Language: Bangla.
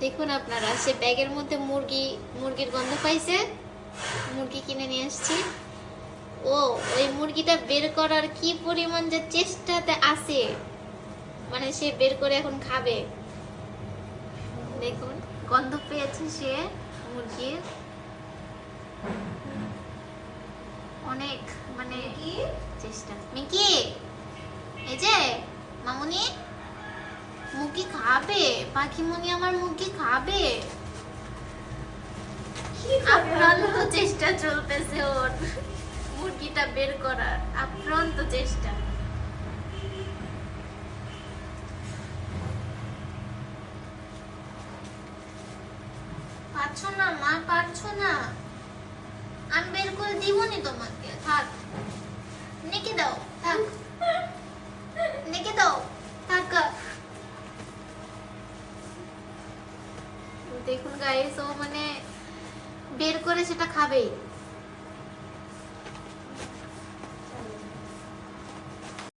দেখুন আপনারা, সে ব্যাগের মধ্যে মুরগি, মুরগির গন্ধ পাইছে। মুরগি কিনে নিয়ে আসছি। ও, ওই মুরগিটা বের করার কি পরিমাণ যে চেষ্টাতে আছে? মানে সে বের করে এখন খাবে। দেখুন, গন্ধ পেয়েছে সে মুরগির। অনেক মানে কি? চেষ্টা। মিকি? এই যে, মামুনি? মুরগি খাবে? পাখিমণি আমার মুরগি খাবে? আপ্রান্ত চেষ্টা চলতেছে ওর। মুরগিটা বের করার আপ্রান্ত চেষ্টা। পারছ না মা পারছ না। আমি বের করে দিবনি তোমাকে। থাক। দেখুন গায়ে ও মানে বের করে সেটা খাবেই।